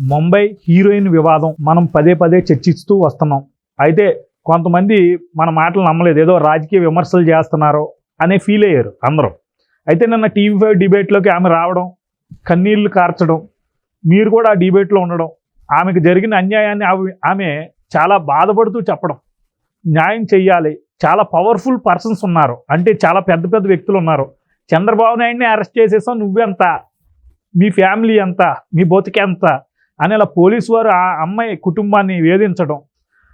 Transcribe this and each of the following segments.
Mumbai heroine వివాదం మనం పదే పదే చర్చిస్తూ వస్తున్నాం. అయితే కొంతమంది మన మాటలు నమ్మలేదు. ఏదో రాజకీయ విమర్శలు చేస్తున్నారు అనే ఫీల్ అయ్యారు అందరూ. అయితే నిన్న టీవీ ఫైవ్ డిబేట్లోకి ఆమె రావడం కన్నీళ్ళు కార్చడం మీరు కూడా ఆ డిబేట్లో ఉండడం ఆమెకు జరిగిన అన్యాయాన్ని ఆమె- ఆమె చాలా బాధపడుతూ చెప్పడం న్యాయం చెయ్యాలి చాలా పవర్ఫుల్ పర్సన్స్ ఉన్నారు. అంటే చాలా పెద్ద పెద్ద వ్యక్తులు ఉన్నారు. చంద్రబాబు నాయుడిని అరెస్ట్ చేసేసాం నువ్వెంత? మీ ఫ్యామిలీ ఎంత? మీ బతుకెంత? అని అలా పోలీసు వారు ఆ అమ్మాయి కుటుంబాన్ని వేధించడం.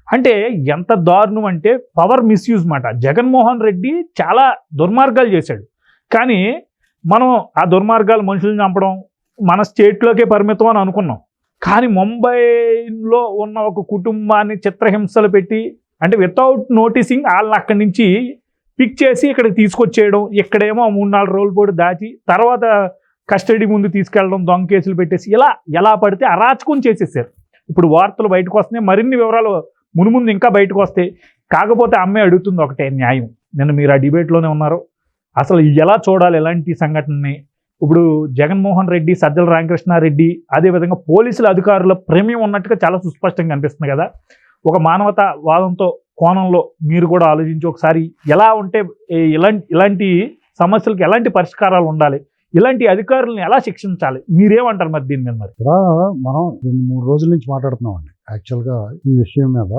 అంటే ఎంత దారుణం అంటే పవర్ మిస్యూజ్ మాట. జగన్మోహన్ రెడ్డి చాలా దుర్మార్గాలు చేశాడు. కానీ మనం ఆ దుర్మార్గాలు మనుషులను చంపడం మన స్టేట్లోకే పరిమితం అని అనుకున్నాం. కానీ ముంబైలో ఉన్న ఒక కుటుంబాన్ని చిత్రహింసలు పెట్టి అంటే వితౌట్ నోటీసింగ్ వాళ్ళని అక్కడి నుంచి పిక్ చేసి ఇక్కడికి తీసుకొచ్చేయడం ఇక్కడేమో మూడు నాలుగు రోజులు పాటు దాచి తర్వాత కస్టడీ ముందు తీసుకెళ్ళడం దొంగ కేసులు పెట్టేసి ఇలా ఎలా పడితే అరాచకం చేసేసారు. ఇప్పుడు వార్తలు బయటకు వస్తున్నాయి మరిన్ని వివరాలు మునుముందు ఇంకా బయటకు వస్తాయి. కాకపోతే అమ్మాయి అడుగుతుంది ఒకటే న్యాయం. నిన్న మీరు ఆ డిబేట్లోనే ఉన్నారు. అసలు ఎలా చూడాలి ఎలాంటి సంఘటనని? ఇప్పుడు జగన్మోహన్ రెడ్డి సజ్జల రామకృష్ణారెడ్డి అదేవిధంగా పోలీసుల అధికారుల ప్రేమ్యం ఉన్నట్టుగా చాలా సుస్పష్టంగా కనిపిస్తుంది కదా. ఒక మానవతా వాదంతో కోణంలో మీరు కూడా ఆలోచించి ఒకసారి ఎలా ఉంటే ఇలాంటి ఇలాంటి సమస్యలకు ఎలాంటి పరిష్కారాలు ఉండాలి? ఇలాంటి అధికారులను ఎలా శిక్షించాలి? మీరేమంటారు మరి దీని మీద మరి? ఇక్కడ మనం రెండు మూడు రోజుల నుంచి మాట్లాడుతున్నామండి. యాక్చువల్గా ఈ విషయం మీద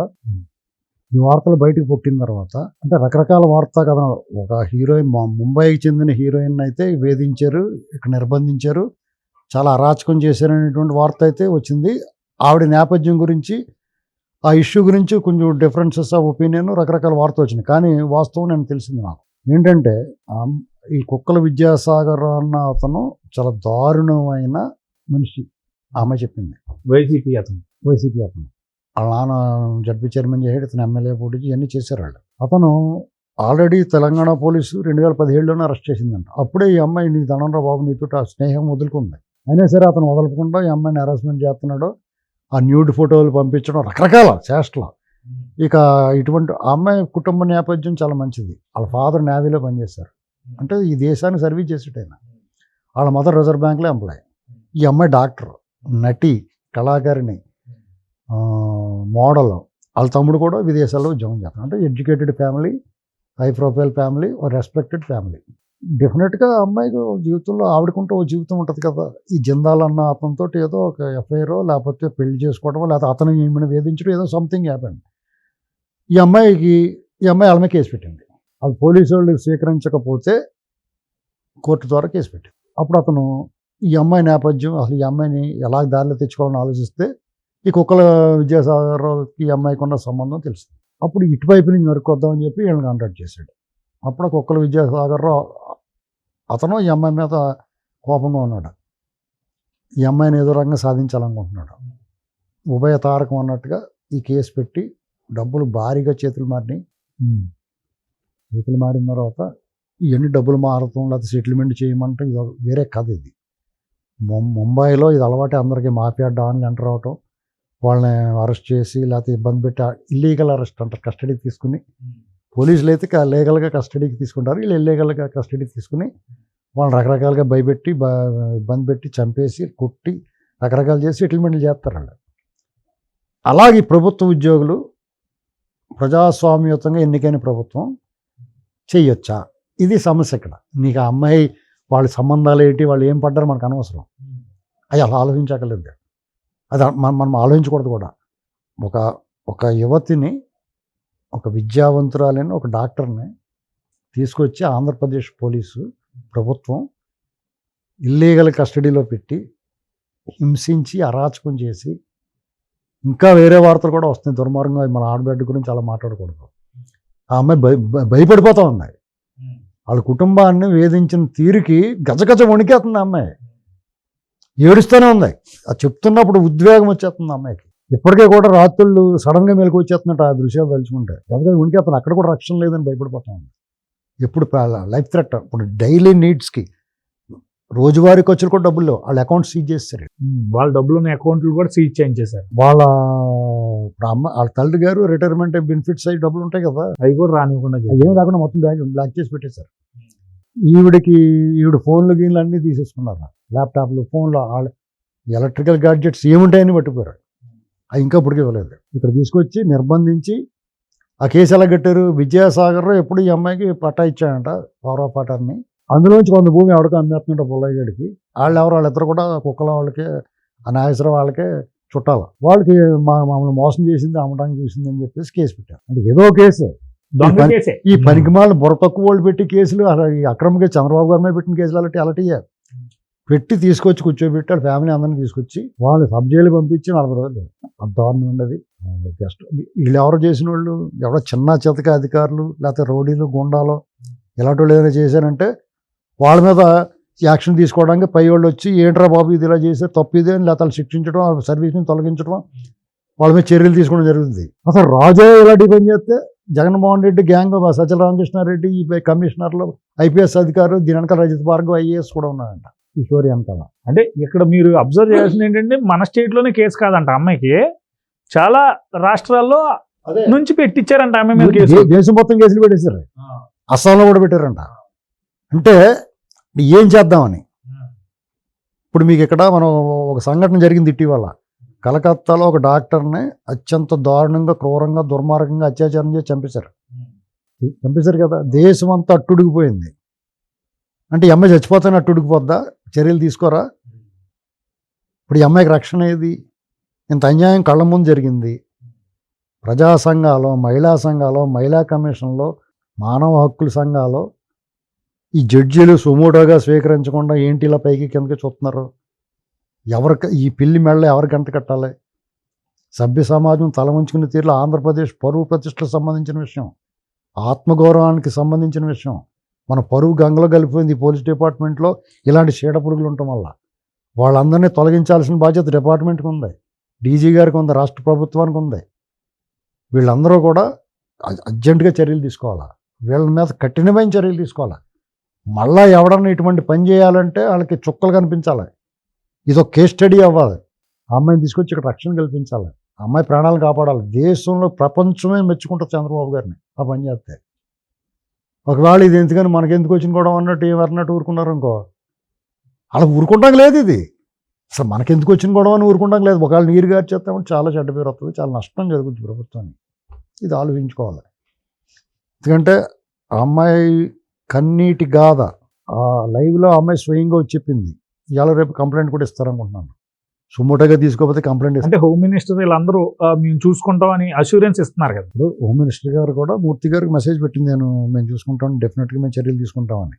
ఈ వార్తలు బయటకు పుట్టిన తర్వాత అంటే రకరకాల వార్తా కథనం ఒక హీరోయిన్ ముంబైకి చెందిన హీరోయిన్ అయితే వేధించారు ఇక్కడ నిర్బంధించారు చాలా అరాచకం చేశారనేటువంటి వార్త అయితే వచ్చింది. ఆవిడ నేపథ్యం గురించి ఆ ఇష్యూ గురించి కొంచెం డిఫరెన్సెస్ ఆఫ్ ఒపీనియన్ రకరకాల వార్త వచ్చినాయి. కానీ వాస్తవం నేను తెలిసింది నాకు. ఏంటంటే ఈ కుక్కల విద్యాసాగర్ అన్న అతను చాలా దారుణమైన మనిషి. ఆమె చెప్పింది. వైసీపీ అతను. వైసీపీ అతను. వాళ్ళ నాన్న జడ్పీ చైర్మన్ చేసాడు ఇతను ఎమ్మెల్యే పోటీ ఇవన్నీ చేశారు వాళ్ళు. అతను ఆల్రెడీ తెలంగాణ పోలీసు రెండు వేల పదిహేడులోనే అరెస్ట్ చేసిందంట. అప్పుడే ఈ అమ్మాయి నీకు దండంరా బాబు నీతో ఆ స్నేహం వదులుకుంది. అయినా సరే అతను వదలకుండా ఈ అమ్మాయిని హెరాస్మెంట్ చేస్తున్నాడు. ఆ న్యూడ్ ఫోటోలు పంపించడం రకరకాల చేష్టలు. ఇక ఇటువంటి ఆ అమ్మాయి కుటుంబ నేపథ్యం చాలా మంచిది. వాళ్ళ ఫాదర్ నేవీలో పనిచేశారు. అంటే ఈ దేశానికి సర్వీస్ చేసేటైన. వాళ్ళ మదర్ రిజర్వ్ బ్యాంక్లో ఎంప్లాయ్. ఈ అమ్మాయి డాక్టర్ నటి కళాకారిణి మోడల్. వాళ్ళ తమ్ముడు కూడా విదేశాల్లో ఉద్యోగం చేస్తాడు. అంటే educated family high profile family respected family. డెఫినెట్గా అమ్మాయికి ఓ జీవితంలో ఆవిడకుంటూ ఓ జీవితం ఉంటుంది కదా. ఈ జిందాల్ అన్న అతనితో ఏదో ఒక ఎఫ్ఐఆర్ లేకపోతే పెళ్ళి చేసుకోవడం లేకపోతే అతను ఈమెను వేధించడం ఏదో సంథింగ్ హ్యాపెండ్ ఈ అమ్మాయికి ఈ అమ్మాయి వాళ్ళ కేసు పెట్టింది. అది పోలీసు వాళ్ళు స్వీకరించకపోతే కోర్టు ద్వారా కేసు పెట్టారు. అప్పుడు అతను ఈ అమ్మాయి నేపథ్యం అసలు ఈ అమ్మాయిని ఎలా దారిలో తెచ్చుకోవాలని ఆలోచిస్తే ఈ కుక్కల విద్యాసాగర్కి ఈ అమ్మాయికి ఉన్న సంబంధం తెలుస్తుంది. అప్పుడు ఇటువైపు నుంచి నరుకొద్దామని చెప్పి వీళ్ళని కాంటాక్ట్ చేశాడు. అప్పుడు కుక్కల విద్యాసాగర్రావు అతను ఈ అమ్మాయి మీద కోపంగా ఉన్నాడు. ఈ అమ్మాయిని ఏదో రకంగా సాధించాలనుకుంటున్నాడు. ఉభయ తారకం అన్నట్టుగా ఈ కేసు పెట్టి డబ్బులు భారీగా చేతులు మారినాయి. చేతులు మారిన తర్వాత ఇవన్నీ డబ్బులు మారటం లేకపోతే సెటిల్మెంట్ చేయమంటే ఇది వేరే కథ ఇది. ముంబైలో ఇది అలవాటే అందరికీ మాఫియా డాన్లు ఎంటర్ అవటం వాళ్ళని అరెస్ట్ చేసి లేకపోతే ఇబ్బంది పెట్టి ఇల్లీగల్ అరెస్ట్ అంటారు కస్టడీకి తీసుకుని. పోలీసులు అయితే లీగల్గా కస్టడీకి తీసుకుంటారు వీళ్ళు ఇల్లీగల్గా కస్టడీకి తీసుకుని వాళ్ళని రకరకాలుగా భయపెట్టి బ- ఇబ్బంది పెట్టి చంపేసి కొట్టి రకరకాలు చేసి సెటిల్మెంట్లు చేస్తారు వాళ్ళు. అలాగే ఈ ప్రభుత్వ ఉద్యోగులు ప్రజాస్వామ్యయుతంగా ఎన్నికైన ప్రభుత్వం చేయొచ్చా ఇది సమస్య ఇక్కడ. నీకు ఆ అమ్మాయి వాళ్ళ సంబంధాలు ఏంటి వాళ్ళు ఏం పడ్డారు మనకు అనవసరం. అవి అలా ఆలోచించక్కర్లేదు. అది మనం మనం ఆలోచించకూడదు కూడా. ఒక ఒక యువతిని ఒక విద్యావంతురాలని ఒక డాక్టర్ని తీసుకొచ్చి ఆంధ్రప్రదేశ్ పోలీసు ప్రభుత్వం ఇల్లీగల్ కస్టడీలో పెట్టి హింసించి అరాచకం చేసి ఇంకా వేరే వార్తలు కూడా వస్తున్నాయి. దుర్మార్గంగా మన ఆడబిడ్డ గురించి అలా మాట్లాడకూడదు. ఆ అమ్మాయి భయ భయ- భయపడిపోతా ఉంది. వాళ్ళ కుటుంబాన్ని వేధించిన తీరుకి గజగజ వణికేస్తుంది అమ్మాయి. ఏడుస్తూనే ఉంది. అది చెప్తున్నప్పుడు ఉద్వేగం వచ్చేస్తుంది అమ్మాయికి. ఇప్పటికే కూడా రాత్రుళ్ళు సడన్గా మెలకు వచ్చేస్తున్నట్టు ఆ దృశ్యాలు తలుచుకుంటే గజగజ వణికేస్తుంది. అక్కడ కూడా రక్షణ లేదని భయపడిపోతా ఉంది. ఎప్పుడు లైఫ్ థ్రెట్ ఇప్పుడు డైలీ నీడ్స్కి రోజువారీ ఖర్చులు కూడా డబ్బులు లేవు. వాళ్ళ అకౌంట్ సీజ్ చేస్తారు వాళ్ళ డబ్బులు ఉన్న అకౌంట్లు కూడా సీజ్ చేయించేశారు వాళ్ళ అమ్మ వాళ్ళ తల్లి గారు రిటైర్మెంట్ బెనిఫిట్స్ అవి డబ్బులు ఉంటాయి కదా. అవి కూడా రానివ్వకుండా అవి ఏమి లేకుండా మొత్తం బ్యాగ్ బ్లాక్ చేసి పెట్టేశారు. ఈవిడికి ఈవిడ ఫోన్లు గీన్లు అన్నీ తీసేసుకున్నారు. ల్యాప్టాప్లు ఫోన్లు వాళ్ళ ఎలక్ట్రికల్ గాడ్జెట్స్ ఏముంటాయని పట్టుకుపోయారు. అది ఇంకా ఇప్పటికీ ఇవ్వలేదు. ఇక్కడ తీసుకొచ్చి నిర్బంధించి ఆ కేసు ఎలా కట్టారు? విద్యాసాగర్ ఎప్పుడు ఈ అమ్మాయికి పట్టా ఇచ్చాడంట పౌరవ పట్టాన్ని అందులోంచి కొంత భూమి ఎవరికి అమ్మేస్తుంటే పుల్లయ్యడికి వాళ్ళు ఎవరు? వాళ్ళిద్దరు కూడా కుక్కల వాళ్ళకి నాగేశ్వర వాళ్ళకే చుట్టాలు. వాళ్ళకి మా మమ్మల్ని మోసం చేసింది అమ్మడానికి చూసింది అని చెప్పేసి కేసు పెట్టారు. అంటే ఏదో కేసు. ఈ పనికిమాల బుర్ర తక్కువ వాళ్ళు పెట్టి కేసులు అలా ఈ అక్రమంగా చంద్రబాబు గారి మీద పెట్టిన కేసులు అలాంటి అలాంటి పెట్టి తీసుకొచ్చి కూర్చోబెట్టి వాళ్ళ ఫ్యామిలీ అందరిని తీసుకొచ్చి వాళ్ళు సబ్ జైలు పంపించి నలభై రోజులు అంత దారుణం ఉండదు జస్ట్ వీళ్ళు ఎవరు చేసిన వాళ్ళు? ఎవరో చిన్న చితక అధికారులు లేకపోతే రౌడీలు గుండాలు ఇలాంటి వాళ్ళు ఏదైనా చేశారంటే వాళ్ళ మీద యాక్షన్ తీసుకోవడానికి పై వాళ్ళు వచ్చి ఏంట్రా బాబు ఇది ఇలా చేశారు తప్పు ఇది అని వాళ్ళు శిక్షించడం వాళ్ళ సర్వీస్ని తొలగించడం వాళ్ళ మీద చర్యలు తీసుకోవడం జరుగుతుంది. అసలు రాజే ఇలాంటి పని చేస్తే జగన్మోహన్ రెడ్డి గ్యాంగ్ సజ్జల రామకృష్ణారెడ్డి ఈ కమిషనర్లు ఐపీఎస్ అధికారులు దీని వెనకాల రజిత్ భార్గవ్ ఐఏఎస్ కూడా ఉన్నారంట ఈ స్టోరీ వెనకాల. అంటే ఇక్కడ మీరు అబ్జర్వ్ చేయాల్సింది ఏంటంటే మన స్టేట్లోనే కేసు కాదంట. అమ్మాయికి చాలా రాష్ట్రాల్లో నుంచి పెట్టించారంట ఆమె మీద దేశం మొత్తం కేసులు పెట్టేశారు. అస్సాంలో కూడా పెట్టారంట. అంటే ఏం చేద్దామని ఇప్పుడు మీకు ఇక్కడ మనం ఒక సంఘటన జరిగింది ఇటీవల. కలకత్తాలో ఒక డాక్టర్ని అత్యంత దారుణంగా క్రూరంగా దుర్మార్గంగా అత్యాచారం చేసి చంపేశారు. చంపేశారు కదా? దేశం అంతా అట్టుడిగిపోయింది. అంటే ఈ అమ్మాయి చచ్చిపోతానే అట్టుడిగిపోద్దా? చర్యలు తీసుకోరా? ఇప్పుడు ఈ అమ్మాయికి రక్షణ ఏది? ఇంత అన్యాయం కళ్ళ ముందు జరిగింది. ప్రజా సంఘాలు మహిళా సంఘాలు మహిళా కమిషన్లో మానవ హక్కుల సంఘాలు ఈ జడ్జీలు సుమోటోగా స్వీకరించకుండా ఏంటి ఇలా పైకి కిందకి చూస్తున్నారు? ఎవరికి ఈ పిల్లి మెళ్ళ ఎవరికి గంట కట్టాలి? సభ్య సమాజం తల ఉంచుకునే తీరులో ఆంధ్రప్రదేశ్ పరువు ప్రతిష్టలకు సంబంధించిన విషయం ఆత్మగౌరవానికి సంబంధించిన విషయం మన పరువు గంగలో కలిపిపోయింది ఈ పోలీస్ డిపార్ట్మెంట్లో ఇలాంటి చీడ పురుగులు ఉండటం వల్ల. వాళ్ళందరినీ తొలగించాల్సిన బాధ్యత డిపార్ట్మెంట్కి ఉంది. డీజీ గారికి ఉంది రాష్ట్ర ప్రభుత్వానికి ఉంది. వీళ్ళందరూ కూడా అర్జెంటుగా చర్యలు తీసుకోవాలా? వీళ్ళ మీద కఠినమైన చర్యలు తీసుకోవాలా? మళ్ళా ఎవడన్నా ఇటువంటి పని చేయాలంటే వాళ్ళకి చుక్కలు కనిపించాలి. ఇది ఒక కేస్ స్టడీ అవ్వాలి. ఆ అమ్మాయిని తీసుకొచ్చి ఇక్కడ రక్షణ కల్పించాలి. అమ్మాయి ప్రాణాలు కాపాడాలి. దేశంలో ప్రపంచమే మెచ్చుకుంటుంది చంద్రబాబు గారిని ఆ పని చేస్తే. ఒకవేళ ఇది ఎందుకని మనకెందుకు వచ్చిన కూడా అన్నట్టు ఏమన్నట్టు ఊరుకున్నారు అనుకో. అలా ఊరుకుంటాం లేదు ఇది. అసలు మనకెందుకు వచ్చిన గొడవ అని ఊరుకుంటాం లేదు. ఒకవేళ నీరు గారు చేస్తామంటే చాలా చెడ్డ పేరు వస్తుంది. చాలా నష్టం జరుగుతుంది ప్రభుత్వానికి. ఇది ఆలోచించుకోవాలి. ఎందుకంటే ఆ అమ్మాయి కన్నీటి గాథ. ఆ లైవ్లో ఆ అమ్మాయి స్వయంగా వచ్చి చెప్పింది. ఇవాళ రేపు కంప్లైంట్ కూడా ఇస్తారనుకుంటున్నాను. సుమోటోగా తీసుకోకపోతే కంప్లైంట్ అంటే హోమ్ మినిస్టర్ వీళ్ళందరూ ఆ, మేము చూసుకుంటాం అని అష్యూరెన్స్ ఇస్తున్నారు కదా. ఇప్పుడు హోమ్ మినిస్టర్ గారు కూడా మూర్తి గారికి మెసేజ్ పెట్టింది. నేను మేము చూసుకుంటాం డెఫినెట్గా మేము చర్యలు తీసుకుంటామని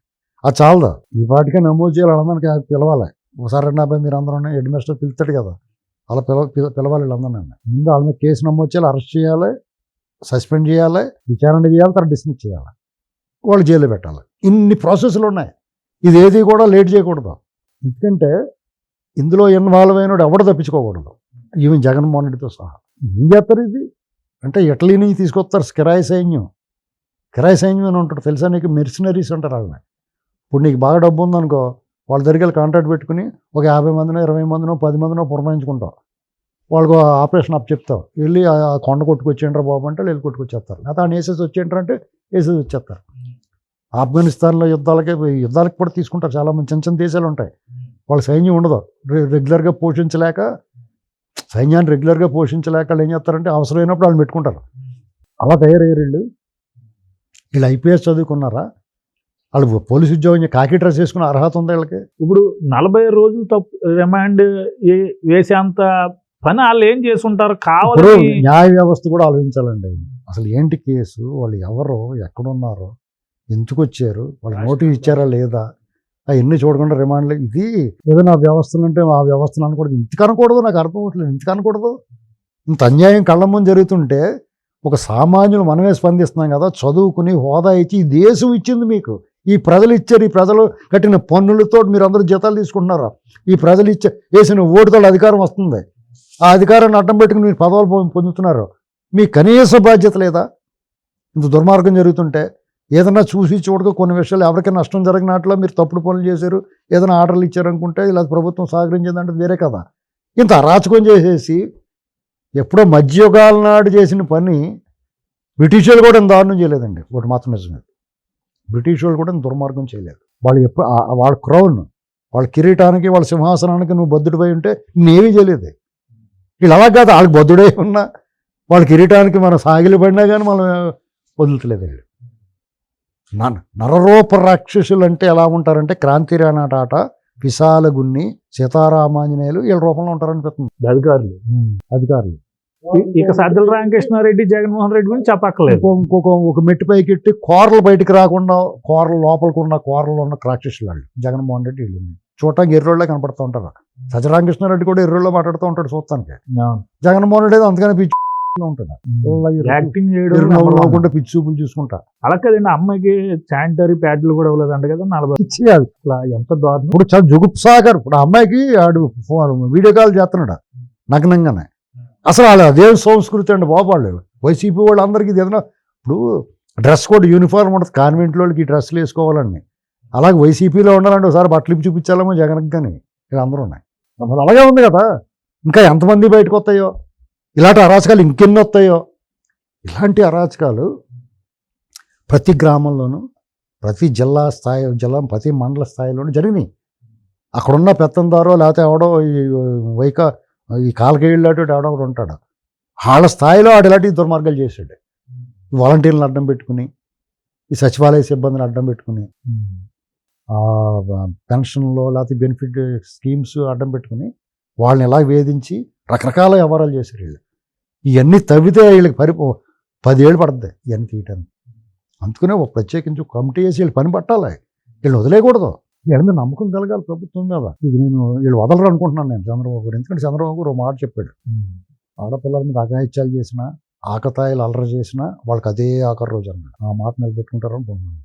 అది చాలదా? ఈ పాటికే నమోదు చేయాలి వాళ్ళందరికీ పిలవాలి. ఒకసారి రెండు అబ్బాయి మీరు అందరూ హెడ్ మాస్టర్ పిలుస్తాడు కదా. అలా పిలవ పిల- పిలవాలి వీళ్ళందరూ ముందు వాళ్ళ మీద కేసు నమోదు చేయాలి అరెస్ట్ చేయాలి సస్పెండ్ చేయాలి విచారణ చేయాలి తర్వాత డిస్మిస్ చేయాలి. వాళ్ళు జైల్లో పెట్టాలి. ఇన్ని ప్రాసెస్లు ఉన్నాయి. ఇది ఏది కూడా లేట్ చేయకూడదు. ఎందుకంటే ఇందులో ఇన్వాల్వ్ అయినోడు ఎవడు తప్పించుకోకూడదు. ఈవెన్ జగన్మోహన్ రెడ్డితో సహా. ఏం చేస్తారు ఇది? అంటే ఇటలీ నుంచి తీసుకొస్తారు కిరాయి సైన్యం. కిరాయి సైన్యం అని ఉంటాడు తెలుసా నీకు? మెర్సినరీస్ అంటారు వాళ్ళని. ఇప్పుడు నీకు బాగా డబ్బు ఉందనుకో వాళ్ళ దగ్గరికి కాంట్రాక్ట్ పెట్టుకుని ఒక యాభై మందినో ఇరవై మందినో పది మందినో పురమాయించుకుంటాం వాళ్ళకు ఆపరేషన్ అప్ చెప్తావు. వెళ్ళి ఆ కొండ కొట్టుకొచ్చేయంటారు బాబు అంటే వెళ్ళి కొట్టుకొచ్చేస్తారు. లేకపోతే ఆ వేసేసి వచ్చేయంటారు అంటే వేసేసి వచ్చేస్తారు. ఆఫ్ఘనిస్తాన్లో యుద్ధాలకే యుద్ధాలకు కూడా తీసుకుంటారు చాలా మంది చిన్న చిన్న దేశాలు ఉంటాయి. వాళ్ళ సైన్యం ఉండదు. రెగ్యులర్గా పోషించలేక సైన్యాన్ని రెగ్యులర్గా పోషించలేక వాళ్ళు ఏం చేస్తారంటే అవసరమైనప్పుడు వాళ్ళు పెట్టుకుంటారు. అలా తయారయ్యారు వీళ్ళు వీళ్ళు ఐపీఎస్ చదువుకున్నారా? వాళ్ళు పోలీస్ ఉద్యోగం కాకి డ్రెస్ వేసుకున్న అర్హత ఉందా వీళ్ళకి? ఇప్పుడు నలభై రోజులు తప్పు రిమాండ్ వేసేంత పని వాళ్ళు ఏం చేసుంటారు? ఇప్పుడు కావాలని న్యాయ వ్యవస్థ కూడా ఆలోచించాలండి. అసలు ఏంటి కేసు? వాళ్ళు ఎవరు? ఎక్కడున్నారు? ఎందుకు వచ్చారు వాళ్ళు నోటీస్ ఇచ్చారా లేదా? అవన్నీ చూడకుండా రిమాండ్లు ఇది ఏదైనా వ్యవస్థలు అంటే ఆ వ్యవస్థను అనకూడదు ఇంతకు అనకూడదు నాకు అర్థం అవ్వట్లేదు. ఇంతకు అనకూడదు ఇంత అన్యాయం కళ్ళ ముందు జరుగుతుంటే ఒక సామాన్యులు మనమే స్పందిస్తున్నాం కదా చదువుకుని హోదా ఇచ్చి ఈ దేశం ఇచ్చింది మీకు. ఈ ప్రజలు ఇచ్చారు ఈ ప్రజలు కట్టిన పన్నులతో మీరు అందరూ జీతాలు తీసుకుంటున్నారు? ఈ ప్రజలు ఇచ్చే వేసిన ఓటుతో అధికారం వస్తుంది. ఆ అధికారాన్ని అడ్డం పెట్టుకుని మీరు పదవులు పొందుతున్నారు. మీ కనీస బాధ్యత లేదా? ఇంత దుర్మార్గం జరుగుతుంటే ఏదైనా చూసి చూడక కొన్ని విషయాలు ఎవరికైనా నష్టం జరిగినట్లో మీరు తప్పుడు పనులు చేశారు ఏదైనా ఆర్డర్లు ఇచ్చారనుకుంటే ఇలా ప్రభుత్వం సహకరించిందంటే వేరే కదా. ఇంత అరాచకం చేసేసి ఎప్పుడో మధ్యయుగాల నాడు చేసిన పని బ్రిటిష్ వాళ్ళు కూడా దారుణం చేయలేదండి. ఒకటి మాత్రం నిజమే. బ్రిటిష్ వాళ్ళు కూడా దుర్మార్గం చేయలేదు. వాళ్ళు ఎప్పుడు వాళ్ళ క్రౌన్ వాళ్ళ కిరీటానికి వాళ్ళ సింహాసనానికి నువ్వు బద్దుడిపై ఉంటే నేనేమీ చేయలేదు. వీళ్ళు అలా కాదు వాళ్ళకి బద్దుడై ఉన్నా వాళ్ళ కిరీటానికి మనం సాగిలి పడినా కానీ మనం వదులుతలేదు వీళ్ళు నరరూప రాక్షసులు అంటే ఎలా ఉంటారంటే క్రాంతిరానాట ఆట విశాలగున్ని సీతారామాంజనేయులు వీళ్ళ రూపంలో ఉంటారనిపిస్తుంది. అధికారులు. అధికారులు. ఇక సజ్జల రామకృష్ణారెడ్డి జగన్మోహన్ రెడ్డి గురించి చెప్పక్కర్లేదు. ఇంకో ఇంకొక ఒక మెట్టు పైకి ఎట్టి కూరలు బయటికి రాకుండా కూరలు లోపలికి ఉన్న కూరలు ఉన్న రాక్షసులు వాళ్ళు జగన్మోహన్ రెడ్డి వీళ్ళు. చూడటానికి ఎర్రోళ్ళే కనపడుతూ ఉంటారు. సత్యరామకృష్ణారెడ్డి కూడా ఎర్రోళ్ళలో మాట్లాడుతూ ఉంటాడు చూస్తానికి. జగన్మోహన్ రెడ్డి అంతగానే పిచ్చి ఉంటుంది యాక్టింగ్ చేయడం పిచ్చి చూపులు చూసుకుంటా. అలా కదండి అమ్మాయికి శానిటరీ ప్యాడ్లు కూడా ఇవ్వలేదంట కదా నలభై పిచ్చి కాదు. అసలు ఎంత దారుణం. ఇప్పుడు చాలా జుగుప్సాగర్ ఇప్పుడు అమ్మాయికి ఆడు ఫోన్ వీడియో కాల్ చేస్తున్నాడు నగ్నంగానే. అసలు వాళ్ళ అదే సంస్కృతి అండి బాబు వాళ్ళు? వైసీపీ వాళ్ళు అందరికీ ఏదైనా ఇప్పుడు డ్రెస్ కోడ్ యూనిఫామ్ ఉంటుంది కాన్వెంట్ వాళ్ళకి ఈ డ్రెస్సులు వేసుకోవాలండి. అలాగే వైసీపీలో ఉండాలంటే ఒకసారి బట్టలు ఇప్పి చూపించాలేమో జగన్ కానీ ఇక్కడ అందరూ ఉన్నాయి. అలాగే ఉంది కదా. ఇంకా ఎంతమంది బయటకు వస్తాయో? ఇలాంటి అరాచకాలు ఇంకెన్ని వస్తాయో? ఇలాంటి అరాచకాలు ప్రతి గ్రామంలోనూ ప్రతి జిల్లా స్థాయి జిల్లా ప్రతి మండల స్థాయిలోనూ జరిగినాయి. అక్కడున్న పెత్తందారో లేకపోతే ఎవడో ఈ వైక ఈ కాలకేళ్ళాటు ఎవడో ఒకడు ఉంటాడు. వాళ్ళ స్థాయిలో ఆడు ఇలాంటి దుర్మార్గాలు చేశాడు. వాలంటీర్లను అడ్డం పెట్టుకుని ఈ సచివాలయ సిబ్బందిని అడ్డం పెట్టుకుని పెన్షన్లో లేకపోతే బెనిఫిట్ స్కీమ్స్ అడ్డం పెట్టుకుని వాళ్ళని ఎలా వేధించి రకరకాల వ్యవహారాలు చేశారు వీళ్ళు. ఇవన్నీ తవ్వితే వీళ్ళకి పరి పదేళ్ళు పడుతుంది ఇవన్నీ తీయటానికి. అందుకనే ఒక ప్రత్యేకించి కమిటీ వేసి వీళ్ళు పని పట్టాలి. వీళ్ళని వదిలేయకూడదు. వీళ్ళ మీద నమ్మకం కలగాలి ప్రభుత్వం మీద ఇది నేను వీళ్ళు వదలరు అనుకుంటున్నాను నేను చంద్రబాబు గారు. ఎందుకంటే చంద్రబాబు గారు ఒక మాట చెప్పాడు. ఆడపిల్లల మీద అఘాయిత్యాలు చేసినా ఆకతాయిలు అల్లరి చేసినా వాళ్ళకి అదే ఆఖరి రోజు అన్నాడు. ఆ మాట నిలబెట్టుకుంటారు అనుకుంటున్నాను